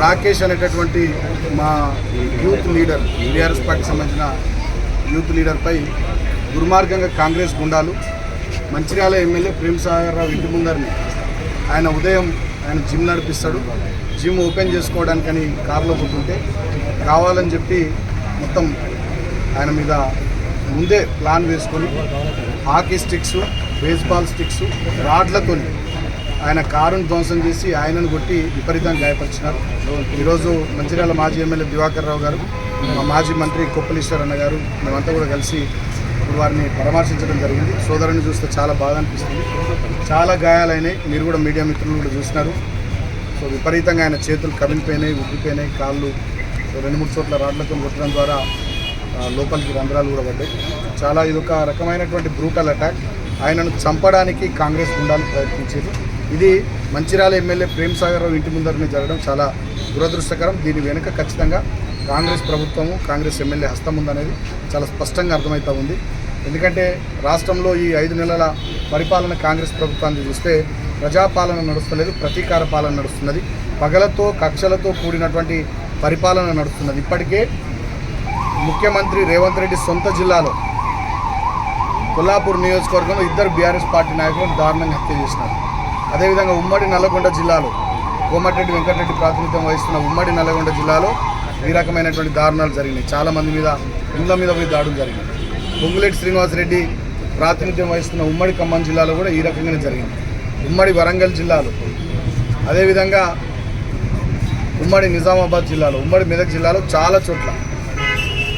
రాకేష్ అనేటటువంటి మా youth leader BRS పార్టీకి సంబంధించిన యూత్ లీడర్పై దుర్మార్గంగా కాంగ్రెస్ గుండాలు మంచిర్యాల ఎమ్మెల్యే ప్రేమ్ సాగర్రావు ఇంటి ముందరిని ఆయన ఉదయం ఆయన జిమ్ నడిపిస్తాడు. జిమ్ ఓపెన్ చేసుకోవడానికని కారులో పోతుంటే కావాలని చెప్పి మొత్తం ఆయన మీద ముందే ప్లాన్ వేసుకొని హాకీ స్టిక్స్ బేస్బాల్ స్టిక్స్ రాడ్లతో ఆయన కారును ధ్వంసం చేసి ఆయనను కొట్టి విపరీతంగా గాయపరిచినారు. ఈరోజు మంచిర్యాల మాజీ ఎమ్మెల్యే దివాకర్ రావు గారు మా మాజీ మంత్రి కొప్పలీశ్వర్ అన్న గారు మేమంతా కూడా కలిసి ఇప్పుడు వారిని పరామర్శించడం జరిగింది. సోదరుని చూస్తే చాలా బాధ అనిపిస్తుంది. చాలా గాయాలైనాయి. మీరు కూడా మీడియా మిత్రులు కూడా చూసినారు. సో విపరీతంగా ఆయన చేతులు కమిలిపోయినాయి ఉబ్బిపోయినాయి కాళ్ళు రెండు మూడు చోట్ల రాడ్లతో కొట్టడం ద్వారా లోపలికి రంధ్రాలు కూడా పడ్డాయి. చాలా ఇది ఒక రకమైనటువంటి బ్రూటల్ అటాక్. ఆయనను చంపడానికి కాంగ్రెస్ గుండాలు ప్రయత్నించారు ఇది మంచిర్యాల ఎమ్మెల్యే ప్రేమ్ సాగర్ రావు ఇంటి ముందరనే జరగడం చాలా దురదృష్టకరం. దీని వెనుక ఖచ్చితంగా కాంగ్రెస్ ప్రభుత్వము కాంగ్రెస్ ఎమ్మెల్యే హస్తం ఉందనేది చాలా స్పష్టంగా అర్థమవుతూ ఉంది. ఎందుకంటే రాష్ట్రంలో ఈ ఐదు నెలల పరిపాలన కాంగ్రెస్ ప్రభుత్వాన్ని చూస్తే ప్రజాపాలన నడుస్తలేదు ప్రతీకార పాలన నడుస్తున్నది. పగలతో కక్షలతో కూడినటువంటి పరిపాలన నడుస్తున్నది. ఇప్పటికే ముఖ్యమంత్రి రేవంత్ రెడ్డి సొంత జిల్లాలో కొల్లాపూర్ నియోజకవర్గంలో ఇద్దరు బీఆర్ఎస్ పార్టీ నాయకులను దారుణంగా హత్య చేసినారు. అదేవిధంగా ఉమ్మడి నల్లగొండ జిల్లాలో కోమటిరెడ్డి వెంకటరెడ్డి ప్రాతినిధ్యం వహిస్తున్న ఉమ్మడి నల్లగొండ జిల్లాలో ఈ రకమైనటువంటి దారుణాలు జరిగినాయి. చాలామంది మీద ఇళ్ళ మీద పోయి దాడులు జరిగినాయి. పొంగులేటి శ్రీనివాసరెడ్డి ప్రాతినిధ్యం వహిస్తున్న ఉమ్మడి ఖమ్మం జిల్లాలో కూడా ఈ రకంగానే జరిగింది. ఉమ్మడి వరంగల్ జిల్లాలో. అదేవిధంగా ఉమ్మడి నిజామాబాద్ జిల్లాలో ఉమ్మడి మెదక్ జిల్లాలో చాలా చోట్ల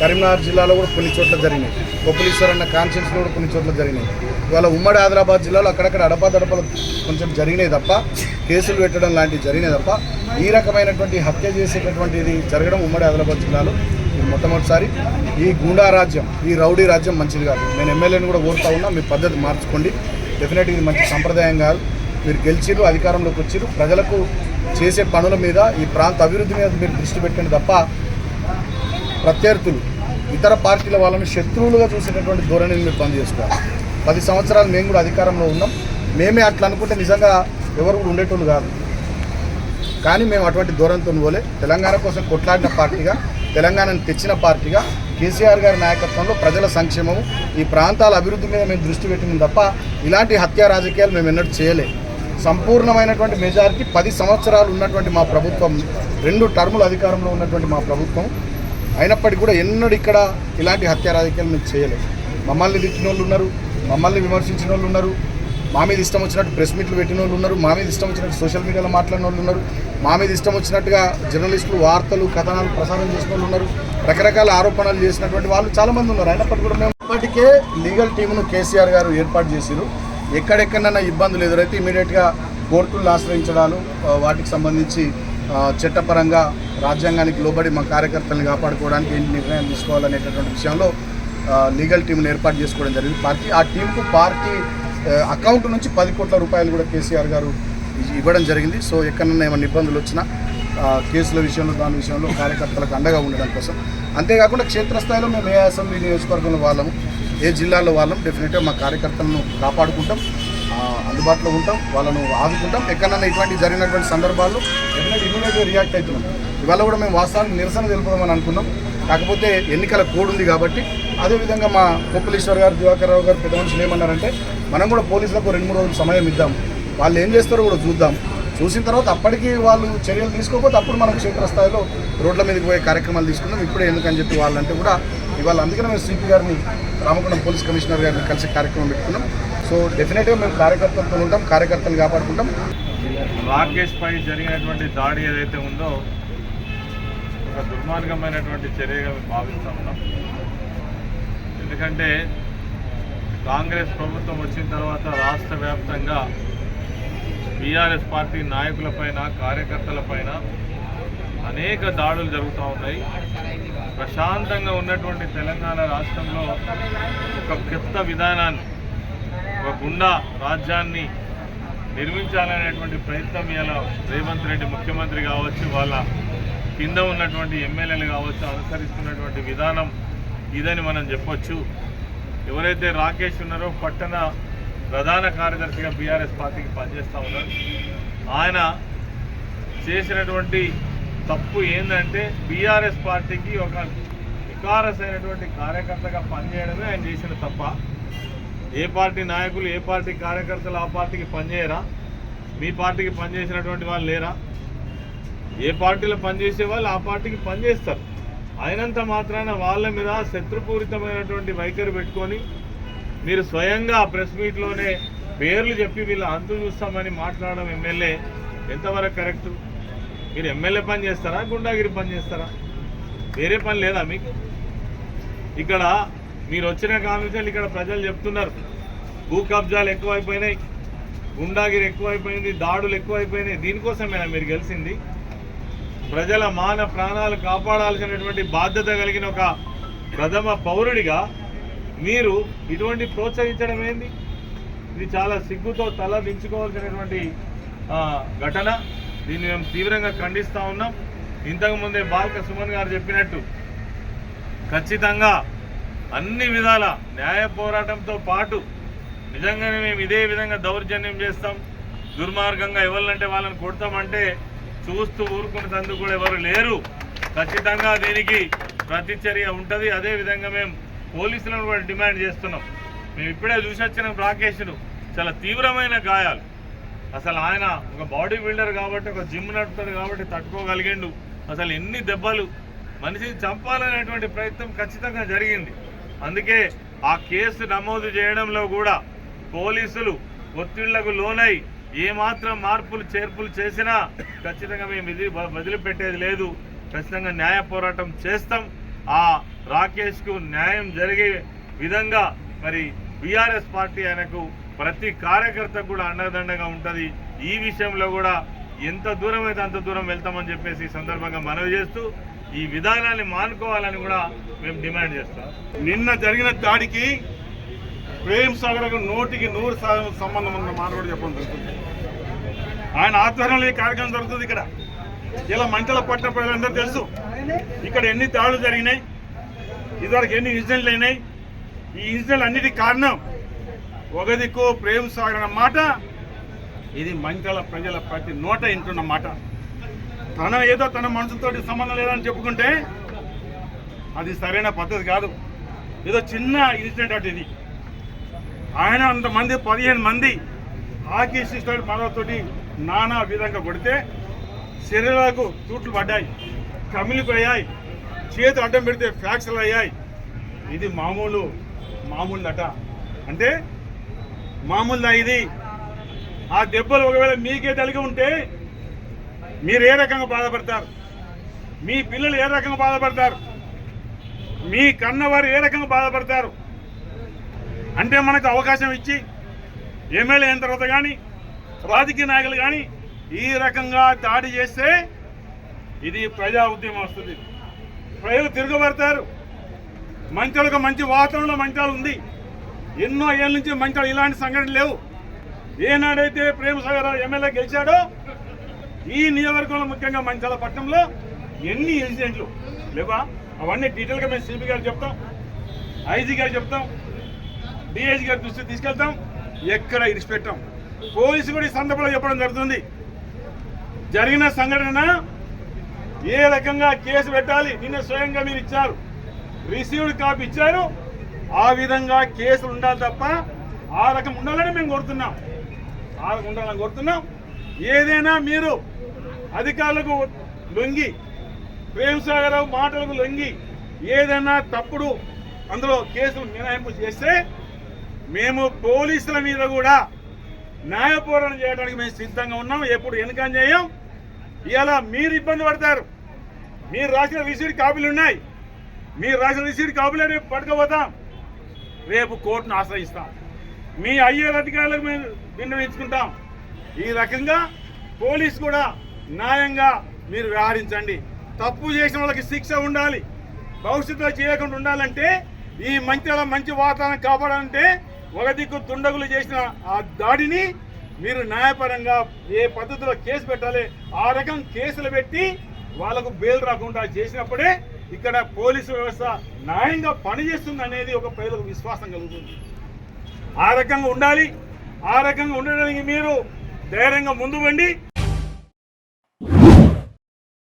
కరీంనగర్ జిల్లాలో కూడా కొన్ని చోట్ల జరిగినాయి. కొప్పలీశ్వర్ అన్న కాన్షియన్స్లో కూడా కొన్ని చోట్ల జరిగినాయి. ఇవాళ ఉమ్మడి ఆదిలాబాద్ జిల్లాలో అక్కడక్కడ అడపాదడపలు కొంచెం జరిగినాయి తప్ప కేసులు పెట్టడం లాంటివి జరిగినాయి తప్ప ఈ రకమైనటువంటి హత్య చేసేటటువంటిది జరగడం ఉమ్మడి ఆదిలాబాద్ జిల్లాలో మొట్టమొదటిసారి. ఈ గూండా రాజ్యం ఈ రౌడీ రాజ్యం మంచిది కాదు. నేను ఎమ్మెల్యేని కూడా కోరుతా ఉన్నా మీ పద్ధతి మార్చుకోండి. డెఫినెట్గా ఇది మంచి సంప్రదాయం కాదు. మీరు గెలిచిరు అధికారంలోకి వచ్చిరు ప్రజలకు చేసే పనుల మీద ఈ ప్రాంత అభివృద్ధి మీద మీరు దృష్టి పెట్టండి తప్ప ప్రత్యర్థులు ఇతర పార్టీల వాళ్ళని శత్రువులుగా చూసేటటువంటి ధోరణిని మీరు బంద్ పది సంవత్సరాలు మేము కూడా అధికారంలో ఉన్నాం. మేమే అట్లా అనుకుంటే నిజంగా ఎవరు కూడా ఉండేటోళ్ళు కాదు. కానీ మేము అటువంటి ధోరణితో పోలే. తెలంగాణ కోసం కొట్లాడిన పార్టీగా తెలంగాణను తెచ్చిన పార్టీగా కేసీఆర్ గారి నాయకత్వంలో ప్రజల సంక్షేమము ఈ ప్రాంతాల అభివృద్ధి మీద మేము దృష్టి పెట్టినాం తప్ప ఇలాంటి హత్యా రాజకీయాలు మేము ఎన్నడూ చేయలే. సంపూర్ణమైనటువంటి మెజారిటీ పది సంవత్సరాలు ఉన్నటువంటి మా ప్రభుత్వం రెండు టర్ములు అధికారంలో ఉన్నటువంటి మా ప్రభుత్వం. అయినప్పటికీ కూడా ఎన్నడూ ఇక్కడ ఇలాంటి హత్య రాజకీయాలు మేము చేయలేదు. మమ్మల్ని తిట్టిన వాళ్ళు ఉన్నారు మమ్మల్ని విమర్శించిన వాళ్ళు ఉన్నారు మా మీద ఇష్టం వచ్చినట్టు ప్రెస్ మీట్లు పెట్టిన వాళ్ళు ఉన్నారు మా మీద ఇష్టం వచ్చినట్టు సోషల్ మీడియాలో మాట్లాడిన వాళ్ళు ఉన్నారు మా మీద ఇష్టం వచ్చినట్టుగా జర్నలిస్టులు వార్తలు కథనాలు ప్రసారం చేసిన వాళ్ళు ఉన్నారు రకరకాల ఆరోపణలు చేసినటువంటి వాళ్ళు చాలామంది ఉన్నారు. అయినప్పటికీ కూడా మేము ఇప్పటికే లీగల్ టీమును కేసీఆర్ గారు ఏర్పాటు చేశారు ఎక్కడెక్కడైనా ఇబ్బందులు ఎదురైతే ఇమీడియట్గా కోర్టులను ఆశ్రయించడాలు వాటికి సంబంధించి చట్టపరంగా రాజ్యాంగానికి లోబడి మా కార్యకర్తలను కాపాడుకోవడానికి ఏంటి నిర్ణయం తీసుకోవాలనేటటువంటి విషయంలో లీగల్ టీంను ఏర్పాటు చేసుకోవడం జరిగింది. పార్టీ ఆ టీంకు పార్టీ అకౌంట్ నుంచి పది కోట్ల రూపాయలు కూడా కేసీఆర్ గారు ఇవ్వడం జరిగింది. సో ఎక్కడన్నా ఏమైనా ఇబ్బందులు వచ్చినా కేసుల విషయంలో దాని విషయంలో కార్యకర్తలకు అండగా ఉండడం కోసం. అంతేకాకుండా క్షేత్రస్థాయిలో మేము ఏ అసెంబ్లీ నియోజకవర్గంలో వాళ్ళము ఏ జిల్లాలో వాళ్ళం డెఫినెట్గా మా కార్యకర్తలను కాపాడుకుంటాం. అందుబాటులో ఉంటాం వాళ్ళను ఆదుకుంటాం. ఎక్కడన్నా ఇటువంటి జరిగినటువంటి సందర్భాలు డెఫినెట్ ఇమీడియట్గా రియాక్ట్ అవుతున్నాం. ఇవాళ కూడా మేము వాస్తవానికి నిరసన తెలుపుదామని అనుకున్నాం. కాకపోతే ఎన్నికల కోడ్ ఉంది కాబట్టి అదేవిధంగా మా కొప్పలీశ్వర్ గారు దివాకర్ రావు గారు పెద్ద మనుషులు ఏమన్నారంటే మనం కూడా పోలీసులకు రెండు మూడు రోజులు సమయం ఇద్దాం. వాళ్ళు ఏం చేస్తారో కూడా చూద్దాం. చూసిన తర్వాత అప్పటికి వాళ్ళు చర్యలు తీసుకోకపోతే అప్పుడు మనం క్షేత్రస్థాయిలో రోడ్ల మీదకి పోయే కార్యక్రమాలు తీసుకుందాం. ఇప్పుడే ఎందుకని చెప్పి వాళ్ళంటే కూడా ఇవాళ అందుకనే మేము సిపి గారిని రామగుండం పోలీస్ కమిషనర్ గారిని కలిసి కార్యక్రమం పెట్టుకున్నాం. సో డెఫినెట్గా మేము కార్యకర్తలతో ఉంటాం కార్యకర్తలు కాపాడుకుంటాం. రాకేష్ పై జరిగినటువంటి దాడి ఏదైతే ఉందో ఒక దుర్మార్గమైనటువంటి చర్యగా మేము భావిస్తా ఉన్నాం. ఎందుకంటే కాంగ్రెస్ ప్రభుత్వం వచ్చిన తర్వాత రాష్ట్ర వ్యాప్తంగా బీఆర్ఎస్ పార్టీ నాయకులపైన కార్యకర్తలపైన అనేక దాడులు జరుగుతూ ఉన్నాయి. ప్రశాంతంగా ఉన్నటువంటి తెలంగాణ రాష్ట్రంలో ఒక కొత్త విధానాన్ని ఒక గుండా రాజ్యాన్ని నిర్మించాలనేటువంటి ప్రయత్నం ఇలా రేవంత్ రెడ్డి ముఖ్యమంత్రి కావచ్చు వాళ్ళ కింద ఉన్నటువంటి ఎమ్మెల్యేలు కావచ్చు అనుసరిస్తున్నటువంటి విధానం ఇదని మనం చెప్పొచ్చు. ఎవరైతే రాకేష్ ఉన్నారో పట్టణ ప్రధాన కార్యదర్శిగా బీఆర్ఎస్ పార్టీకి పనిచేస్తూ ఉన్నారు. ఆయన చేసినటువంటి తప్పు ఏంటంటే బీఆర్ఎస్ పార్టీకి ఒక వికారసైనటువంటి అయినటువంటి కార్యకర్తగా పనిచేయడమే ఆయన చేసిన తప్ప ఏ పార్టీ నాయకులు ఏ పార్టీ కార్యకర్తలు ఆ పార్టీకి పనిచేయరా? మీ పార్టీకి పనిచేసినటువంటి వాళ్ళు లేరా? ఏ పార్టీలో పనిచేసే వాళ్ళు ఆ పార్టీకి పనిచేస్తారు. అయినంత మాత్రాన వాళ్ళ మీద శత్రుపూరితమైనటువంటి వైఖరి పెట్టుకొని మీరు స్వయంగా ప్రెస్ మీట్లోనే పేర్లు చెప్పి వీళ్ళ అంతు చూస్తామని మాట్లాడడం ఎమ్మెల్యే ఎంతవరకు కరెక్ట్? మీరు ఎమ్మెల్యే పని చేస్తారా? గుండాగిరి పని చేస్తారా? వేరే పని లేదా మీకు? ఇక్కడ మీరు వచ్చిన కామెంట్స్ ఇక్కడ ప్రజలు చెప్తున్నారు. భూ కబ్జాలు ఎక్కువైపోయినాయి. గుండాగిరి ఎక్కువైపోయింది. దాడులు ఎక్కువైపోయినాయి. దీనికోసమేనా మీరు గెలిచింది? ప్రజల మాన ప్రాణాలు కాపాడాల్సినటువంటి బాధ్యత కలిగిన ఒక ప్రథమ పౌరుడిగా మీరు ఇటువంటి ప్రోత్సహించడం ఏంది? ఇది చాలా సిగ్గుతో తల దించుకోవాల్సినటువంటి ఘటన. దీన్ని మేము తీవ్రంగా ఖండిస్తూ ఉన్నాం. ఇంతకుముందే బాల్క సుమన్ గారు చెప్పినట్టు ఖచ్చితంగా అన్ని విధాల న్యాయ పోరాటంతో పాటు నిజంగానే మేము ఇదే విధంగా దౌర్జన్యం చేస్తాం. దుర్మార్గంగా ఎవరినంటే వాళ్ళని కొడతామంటే చూస్తూ ఊరుకునేందుకు కూడా ఎవరు లేరు. ఖచ్చితంగా దీనికి ప్రతిచర్య ఉంటుంది. అదే విధంగా మేము పోలీసులను కూడా డిమాండ్ చేస్తున్నాం. మేము ఇప్పుడే చూసొచ్చిన రాకేష్ను చాలా తీవ్రమైన గాయాలు. అసలు ఆయన ఒక బాడీ బిల్డర్ కాబట్టి ఒక జిమ్ నడుపుతాడు కాబట్టి తట్టుకోగలిగిండు. అసలు ఎన్ని దెబ్బలు మనిషిని చంపాలనేటువంటి ప్రయత్నం ఖచ్చితంగా జరిగింది. అందుకే ఆ కేసు నమోదు చేయడంలో కూడా పోలీసులు ఒత్తిళ్ళకు లోనై ఏమాత్రం మార్పులు చేర్పులు చేసినా ఖచ్చితంగా మేము ఇది వదిలిపెట్టేది లేదు. ఖచ్చితంగా న్యాయ పోరాటం చేస్తాం. ఆ రాకేష్కు న్యాయం జరిగే విధంగా మరి బీఆర్ఎస్ పార్టీ ఆయనకు ప్రతి కార్యకర్త కూడా అండదండగా ఉంటుంది. ఈ విషయంలో కూడా ఎంత దూరం అయితే అంత దూరం వెళ్తామని చెప్పేసి ఈ సందర్భంగా మనవి చేస్తూ ఈ విధానాన్ని మానుకోవాలని కూడా మేము డిమాండ్ చేస్తాం. నిన్న జరిగిన దాడికి ప్రేమ్ సాగర్ నోటికి నూరు సంబంధం ఉన్న మాట కూడా చెప్పడం జరుగుతుంది. ఆయన ఆధ్వర్యంలో ఈ కార్యక్రమం జరుగుతుంది ఇక్కడ. ఇలా మంటల పట్టిన ప్రజలందరూ తెలుసు. ఇక్కడ ఎన్ని దాడులు జరిగినాయి ఇదివరకు ఎన్ని ఇన్సిడెంట్లు అయినాయి. ఈ ఇన్సిడెంట్ అన్నిటికీ కారణం ఒక దిక్కు ప్రేమ్ సాగర్ అన్న మాట ఇది మంటల ప్రజల ప్రతి నోట ఇంటున్న మాట. తన ఏదో తన మనసుతో సంబంధం లేదని చెప్పుకుంటే అది సరైన పద్ధతి కాదు. ఏదో చిన్న ఇన్సిడెంట్ అటు ఇది. ఆయన అంతమంది పదిహేను మంది హాకీ సిస్టర్ మనతోటి నానా విధంగా కొడితే శరీరాలకు తూట్లు పడ్డాయి కమిలిపోయాయి చేతి అడ్డం పెడితే ఫ్రాక్చర్లు అయ్యాయి. ఇది మామూలు మామూలుదట. అంటే మామూలుదా ఇది? ఆ దెబ్బలు ఒకవేళ మీకే తలిగి ఉంటే మీరు ఏ రకంగా బాధపడతారు? మీ పిల్లలు ఏ రకంగా బాధపడతారు? మీ కన్నవారు ఏ రకంగా బాధపడతారు? అంటే మనకు అవకాశం ఇచ్చి ఎమ్మెల్యే అయిన తర్వాత కానీ రాజకీయ నాయకులు కానీ ఈ రకంగా దాడి చేస్తే ఇది ప్రజా ఉద్యమం వస్తుంది. ప్రజలు తిరగబడతారు. మంచాలకు మంచి వాతావరణంలో మంచాలు ఉంది. ఎన్నో ఏళ్ళ నుంచి మంచాలు ఇలాంటి సంఘటనలు లేవు. ఏనాడైతే ప్రేమసాగర్ ఎమ్మెల్యే గెలిచాడో ఈ నియోజకవర్గంలో ముఖ్యంగా మంచాల పట్టణంలో ఎన్ని ఇన్సిడెంట్లు లేవా? అవన్నీ డీటెయిల్గా మేము సిపి గారు చెప్తాం ఐజీ గారు చెప్తాం డిఐజీ గారి దృష్టికి తీసుకెళ్తాం ఎక్కడ ఇడిచిపెట్టాం పోలీసు కూడా ఈ సందర్భంలో చెప్పడం జరుగుతుంది. జరిగిన సంఘటన ఏ రకంగా కేసు పెట్టాలి? నిన్న స్వయంగా మీరు ఇచ్చారు. రిసీవ్డ్ కాపీ ఇచ్చారు. ఆ విధంగా కేసులు ఉండాలి తప్ప ఆ రకం ఉండాలని మేము కోరుతున్నాం. ఆ రకం ఉండాలని కోరుతున్నాం. ఏదైనా మీరు అధికారులకు లొంగి ప్రేమ్ సాగర్ మాటలకు లొంగి ఏదైనా తప్పుడు అందులో కేసులు మినహాయింపు చేస్తే మేము పోలీసుల మీద కూడా న్యాయ పోరాటం చేయడానికి మేము సిద్ధంగా ఉన్నాం. ఎప్పుడు ఎన్నికం చేయం? ఇలా మీరు ఇబ్బంది పడతారు. మీరు రాసిన రిసీడ్ కాపీలు ఉన్నాయి. మీరు రాసిన రిసీడ్ కాపీలు రేపు పడకపోతాం రేపు కోర్టును ఆశ్రయిస్తాం. మీ అయ్యే అధికారులకు మేము విన్నవించుకుంటాం ఈ రకంగా పోలీస్ కూడా న్యాయంగా మీరు వ్యవహరించండి. తప్పు చేసిన వాళ్ళకి శిక్ష ఉండాలి. భవిష్యత్తులో చేయకుండా ఉండాలంటే ఈ మంచిల మంచి వాతావరణం కాపాడాలంటే ఒక దిక్కు దుండగులు చేసిన ఆ దాడిని మీరు న్యాయపరంగా ఏ పద్ధతిలో కేసు పెట్టాలి ఆ రకం కేసులు పెట్టి వాళ్ళకు బెయిల్ రాకుండా చేసినప్పుడే ఇక్కడ పోలీసు వ్యవస్థ న్యాయంగా పనిచేస్తుంది అనేది ఒక ప్రజలకు విశ్వాసం కలుగుతుంది. ఆ రకంగా ఉండాలి. ఆ రకంగా ఉండడానికి మీరు ధైర్యంగా ముందు వండి